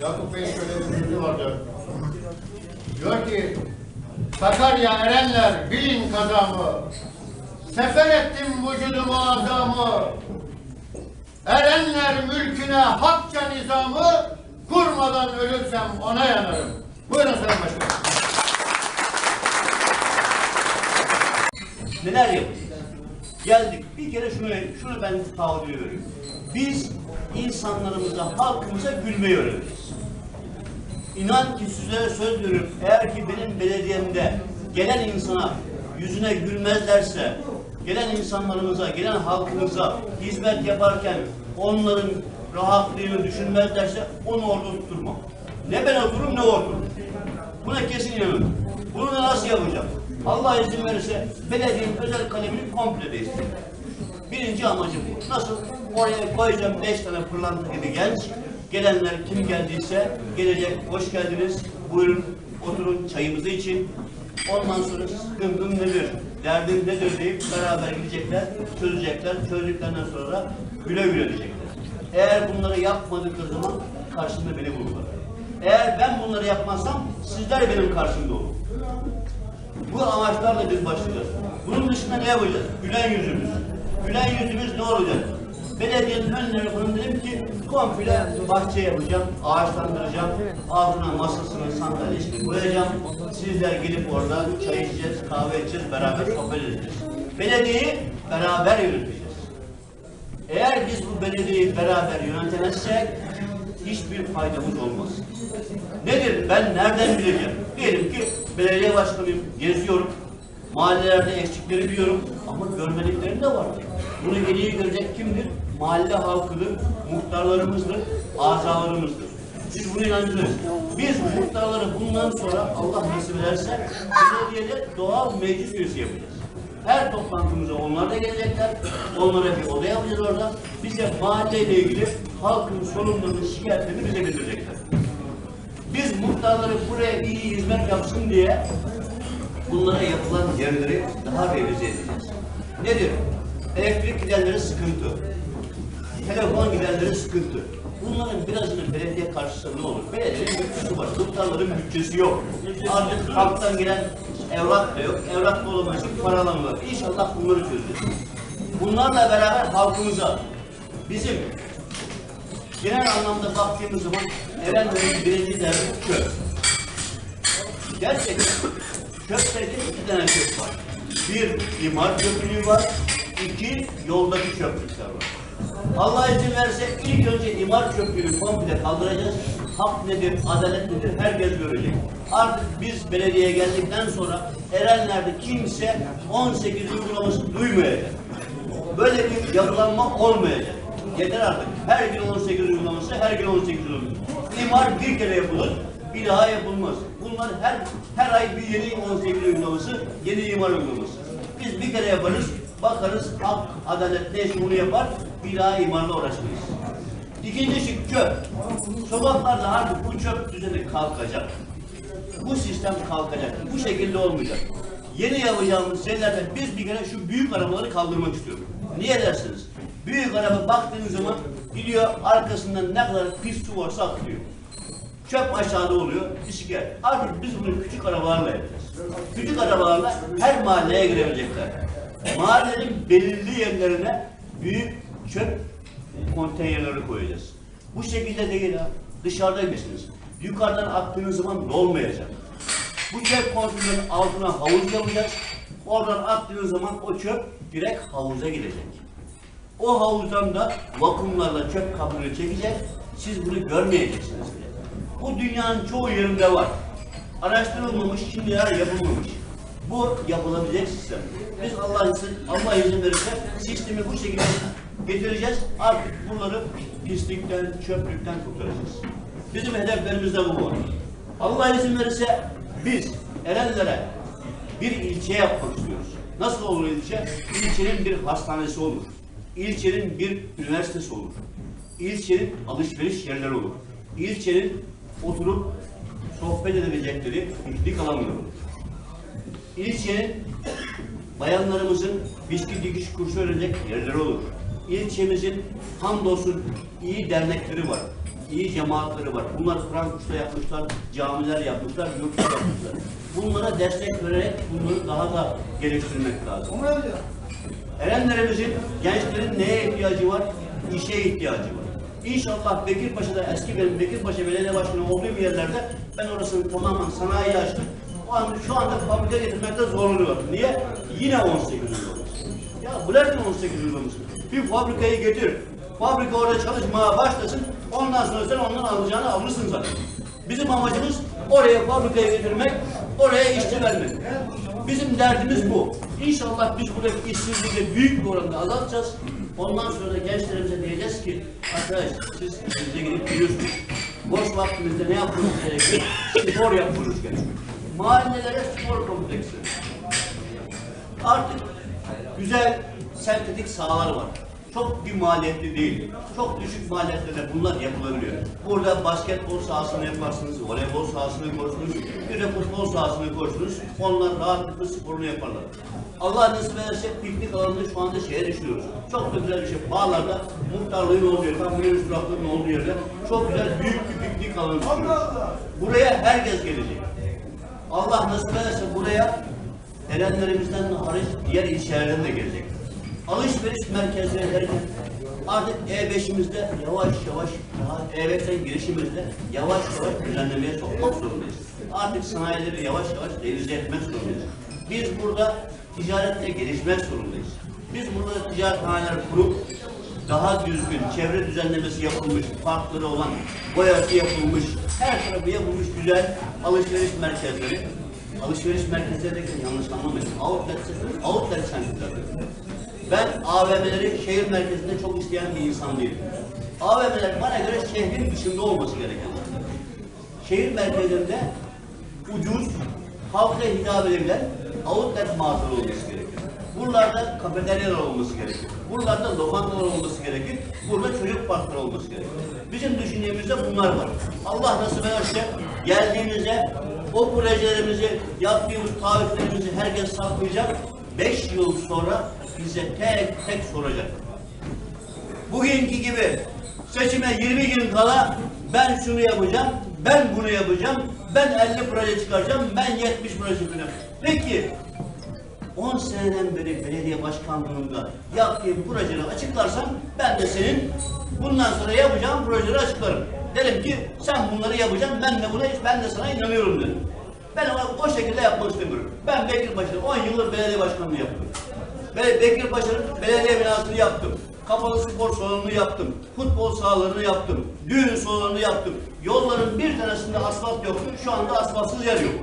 Yakup Bey şöyle bir sözü vardı. Diyor ki, Sakarya erenler bilin kazamı, sefer ettim vücudumu azamı, erenler mülküne hakça nizamı, kurmadan ölürsem ona yanarım. Buyurun Sayın Başkanım. Neler yapacağız? Geldik. Bir kere şunu, şunu ben veriyorum. Biz insanlarımıza, halkımıza gülmeyi öğreteceğiz. İnan ki sizlere söz veriyorum. Eğer ki benim belediyemde gelen insana yüzüne gülmezlerse, gelen insanlarımıza, gelen halkımıza hizmet yaparken onların rahatlığını düşünmezlerse onu orada oturtmam. Ne ben otururum ne o oturur. Buna kesin inanın. Bunu da nasıl yapacağım? Allah izin verirse belediyenin özel kalemini komple değiştireceğim. Birinci amacı bu. Nasıl? Oraya koyacağım beş tane pırlanta gibi genç. Gelenler kim geldiyse gelecek. Hoş geldiniz. Buyurun oturun çayımızı için. Ondan sonra sıkıntım nedir? Derdin nedir deyip beraber gidecekler, çözecekler. Çözdüklerinden sonra güle güle diyecekler. Eğer bunları yapmadıkları zaman karşımda beni bulurlar. Eğer ben bunları yapmazsam sizler benim karşımda olun. Bu amaçlarla biz başlayacağız. Bunun dışında ne yapacağız? Gülen yüzümüz. Gülen yüzümüz ne olacak? Belediyenin önüne bunu dedim ki komple bahçe yapacağım, ağaçlandıracağım, altına masasını, sandalyesini koyacağım. Sizler gelip orada çay içeceğiz, kahve içeceğiz, beraber sohbet edeceğiz. Belediyeyi beraber yöneteceğiz. Eğer biz bu belediyeyi beraber yönetemezsek hiçbir faydamız olmaz. Nedir? Ben nereden bileceğim? Diyelim ki belediye başkanıyım, geziyorum. Mahallelerde eksikleri biliyorum ama görmediklerim de var. Bunu en iyi görecek kimdir? Mahalle halkıdır, muhtarlarımızdır, azalarımızdır. Siz buna inancınız. Biz muhtarları bundan sonra Allah nasip ederse belediyede doğal meclis üyesi yapacağız. Her toplantımıza onlar da gelecekler. Onlara bir oda yapacağız orada. Bize mahalleyle ilgili halkın sorunlarını, şikayetlerini bize bildirecekler. Biz muhtarları buraya iyi hizmet yapsın diye bunlara yapılan yerleri daha revize edeceğiz. Nedir? Elektrik gidenleri sıkıntı. Telefon gidenleri sıkıntı. Bunların birazını belediye karşısında ne olur? Belediyenin bütçesi var. Muhtarların bütçesi yok. Artık halktan gelen evrak da yok. Evrak da olamak için paralanıyor. İnşallah bunları çözeceğiz. Bunlarla beraber halkımıza bizim genel anlamda baktığımız zaman Erenlerin birinci derdi çöp. Gerçekten çöpte iki tane çöp var. Bir imar çöplüğü var, iki yoldaki çöplükler var. Allah izin verse ilk önce imar çöplüğünü komple kaldıracağız. Hak nedir, adalet nedir herkes görecek. Artık biz belediyeye geldikten sonra Erenler'de kimse 18 uygulaması duymayacak. Böyle bir yapılanma olmayacak. Yeter artık. Her gün 18 uygulaması, her gün 18 uygulaması. İmar bir kere yapılır, bir daha yapılmaz. Bunlar her her ay bir yeni 18 uygulaması, yeni imar uygulaması. Biz bir kere yaparız, bakarız, hak, adalet neyse bunu yapar, bir daha imarla uğraşmayız. İkinci şık çöp. Sokaklarda artık bu çöp düzeni kalkacak. Bu sistem kalkacak. Bu şekilde olmayacak. Yeni yapacağımız şeylerde biz bir kere şu büyük arabaları kaldırmak istiyorum. Niye dersiniz? Büyük araba baktığınız zaman gidiyor arkasından ne kadar pis su varsa akıyor. Çöp aşağıda oluyor, bisiklet. Artık biz bunu küçük arabalarla yapacağız. Küçük arabalarla her mahalleye girebilecekler. Mahallenin belirli yerlerine büyük çöp konteynerleri koyacağız. Bu şekilde değil ha. Dışarıdaymışsınız. Yukarıdan attığınız zaman dolmayacak. Bu çöp konteynerin altına havuz yapacağız. Oradan attığınız zaman o çöp direkt havuza gidecek. O havuzdan da vakumlarla çöp kabını çekecek. Siz bunu görmeyeceksiniz bile. Bu dünyanın çoğu yerinde var. Araştırılmamış, şimdiler yapılmamış. Bu yapılabilecek sistem. Biz Allah izin, Allah izin verirse sistemi bu şekilde getireceğiz. Artık bunları pislikten, çöplükten kurtaracağız. Bizim hedeflerimiz de bu var. Allah izin verirse biz Erenlere bir ilçe yapmak istiyoruz. Nasıl olur ilçe? İlçenin bir hastanesi olur. İlçenin bir üniversitesi olur. İlçenin alışveriş yerleri olur. İlçenin oturup sohbet edebilecekleri piknik alanları olur. İlçenin bayanlarımızın bisküvi dikiş kursu öğrenecek yerleri olur. İlçemizin hamdolsun iyi dernekleri var. iyi cemaatleri var. Bunlar kursu yapmışlar, camiler yapmışlar, yurtlar yapmışlar. Bunlara destek vererek bunları daha da geliştirmek lazım. Erenlerimizin, gençlerin neye ihtiyacı var? İşe ihtiyacı var. İnşallah Bekirpaşa'da eski benim Bekirpaşa Belediye Başkanı olduğum yerlerde ben orasını tamamen sanayi açtım. O an, şu anda fabrika getirmekte zorlanıyorum. Niye? Yine 18 uygulaması. Ya bırakın 18 uygulamasını. Bir fabrikayı getir. Fabrika orada çalışmaya başlasın. Ondan sonra sen ondan alacağını alırsın zaten. Bizim amacımız oraya fabrikayı getirmek, oraya işçi vermek. Bizim derdimiz bu. İnşallah biz buradaki işsizliği büyük bir oranda azaltacağız. Ondan sonra gençlerimize diyeceğiz ki arkadaş siz işinize gidip geliyorsunuz. Boş vaktinizde ne yapmanız gerekiyor? Spor yapmanız gerekiyor. Mahallelere spor kompleksi. Artık güzel sentetik sahalar var. Çok bir maliyetli değil. Çok düşük maliyetle de bunlar yapılabiliyor. Burada basketbol sahasını yaparsınız, voleybol sahasını koyarsunuz, bir de futbol sahasını koyarsunuz. Onlar rahatlıkla sporunu yaparlar. Allah nasip ederse piknik alanını şu anda şeye düşünüyoruz. Çok da güzel bir şey. Bağlarda muhtarlığın olduğu yer, tam minibüs duraklarının olduğu yerde çok güzel büyük bir piknik alanı düşünüyoruz. Buraya herkes gelecek. Allah nasip ederse buraya erenlerimizden hariç diğer ilçelerden de gelecek. Alışveriş merkezleri derken artık E5'imizde yavaş yavaş daha E5'ten girişimizde yavaş yavaş düzenlemeye sokmak zorundayız. Artık sanayileri yavaş yavaş revize etmek zorundayız. Biz burada ticaretle gelişmek zorundayız. Biz burada ticarethaneler kurup daha düzgün, çevre düzenlemesi yapılmış, parkları olan, boyası yapılmış, her tarafı yapılmış güzel alışveriş merkezleri. Alışveriş merkezleri derken yanlış anlamayın. Outlet, outlet center'lar. Ben AVM'leri şehir merkezinde çok isteyen bir insan değilim. AVM'ler bana göre şehrin dışında olması gereken. Şehir merkezinde ucuz, halka hitap edilen outlet mağazaları olması gerekiyor. Buralarda kafeteryalar olması gerekiyor. Buralarda lokantalar olması gerekir. Burada çocuk parkları olması gerekir. Bizim düşündüğümüzde bunlar var. Allah nasip ederse geldiğimizde o projelerimizi, yaptığımız taahhütlerimizi herkes saklayacak. Beş yıl sonra bize tek tek soracak. Bugünkü gibi seçime 20 gün kala ben şunu yapacağım, ben bunu yapacağım, ben 50 proje çıkaracağım, ben 70 proje çıkaracağım. Peki 10 seneden beri belediye başkanlığında yaptığım projeleri açıklarsan ben de senin bundan sonra yapacağım projeleri açıklarım. Derim ki sen bunları yapacaksın, ben de buna ben de sana inanıyorum derim. Ben o, şekilde yapmak istemiyorum. Ben Bekirpaşa'da 10 yıldır belediye başkanlığı yaptım. Ve Bekirpaşa'nın belediye binasını yaptım. Kapalı spor salonunu yaptım. Futbol sahalarını yaptım. Düğün salonunu yaptım. Yolların bir tanesinde asfalt yoktu. Şu anda asfaltsız yer yok.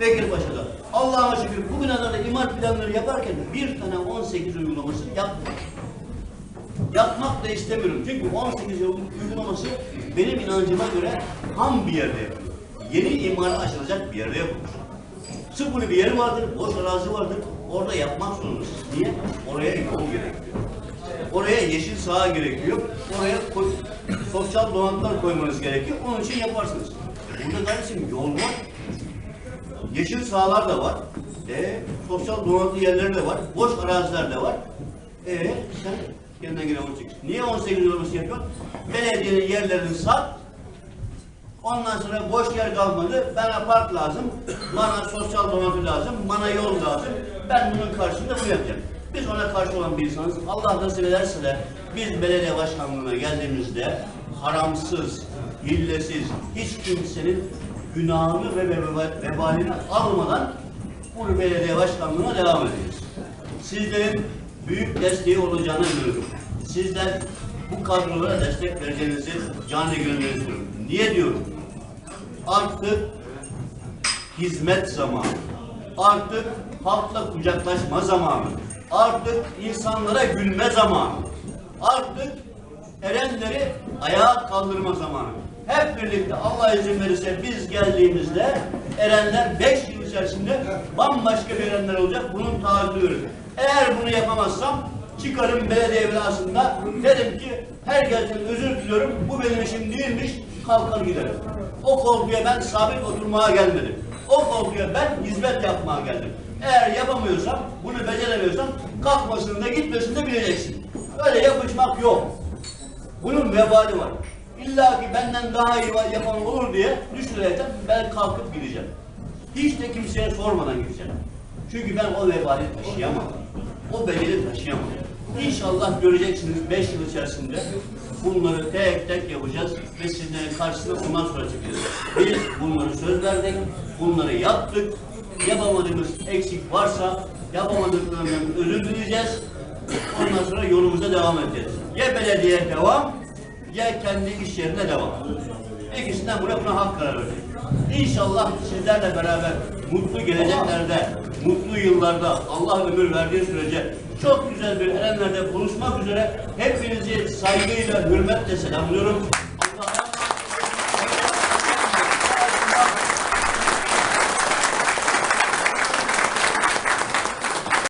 Bekirpaşa'da. Allah'a şükür bugüne kadar imar planları yaparken bir tane 18 uygulaması yapmadım. Yapmak da istemiyorum. Çünkü 18 yıl uygulaması benim inancıma göre tam bir yerde yapılıyor. Yeni imara açılacak bir yerde yapılmış. Sıfır bir yeri vardır, boş arazi vardır. Orada yapmak zorundasınız. Niye? Oraya yol gerekiyor. Oraya yeşil saha gerekiyor. Oraya koy- sosyal donatılar koymanız gerekiyor. Onun için yaparsınız. Burada kardeşim yol var. Yeşil sahalar da var. E, sosyal donatı yerleri de var. Boş araziler de var. E sen kendine göre 18. Niye 18 uygulaması yapıyorsun? Belediyenin yerlerini sat. Ondan sonra boş yer kalmadı. Bana park lazım. Bana sosyal donatı lazım. Bana yol lazım. Ben bunun karşılığında bunu yapacağım. Biz ona karşı olan bir insanız. Allah nasip ederse de biz belediye başkanlığına geldiğimizde haramsız, hillesiz, hiç kimsenin günahını ve veba- vebalini almadan bu belediye başkanlığına devam edeceğiz. Sizlerin büyük desteği olacağına inanıyorum. Sizler bu kadrolara destek vereceğinizi canı gönülden istiyorum. Niye diyorum? Artık hizmet zamanı. Artık halkla kucaklaşma zamanı. Artık insanlara gülme zamanı. Artık erenleri ayağa kaldırma zamanı. Hep birlikte Allah izin verirse biz geldiğimizde erenler 5 yıl içerisinde bambaşka bir erenler olacak. Bunun veriyorum. Eğer bunu yapamazsam çıkarım belediye binasında derim ki herkesten özür diliyorum. Bu benim işim değilmiş. Kalkar giderim. O koltuğa ben sabit oturmaya gelmedim. O koltuğa ben hizmet yapmaya geldim. Eğer yapamıyorsam, bunu beceremiyorsam kalkmasını da gitmesini de bileceksin. Öyle yapışmak yok. Bunun vebali var. İlla ki benden daha iyi yapan olur diye düşünerekten ben kalkıp gideceğim. Hiç de kimseye sormadan gideceğim. Çünkü ben o vebali taşıyamam. O bedeli taşıyamam. İnşallah göreceksiniz 5 yıl içerisinde bunları tek tek yapacağız ve sizlerin karşısına bundan sonra çıkacağız. Biz bunları söz verdik, bunları yaptık. Yapamadığımız eksik varsa yapamadıklarından özür dileyeceğiz. Ondan sonra yolumuza devam edeceğiz. Ya belediye devam, ya kendi iş yerine devam. İkisinden buna, buna hak karar verecek. İnşallah sizlerle beraber mutlu geleceklerde, mutlu yıllarda Allah ömür verdiği sürece çok güzel bir Erenler'de buluşmak üzere hepinizi saygıyla, hürmetle selamlıyorum.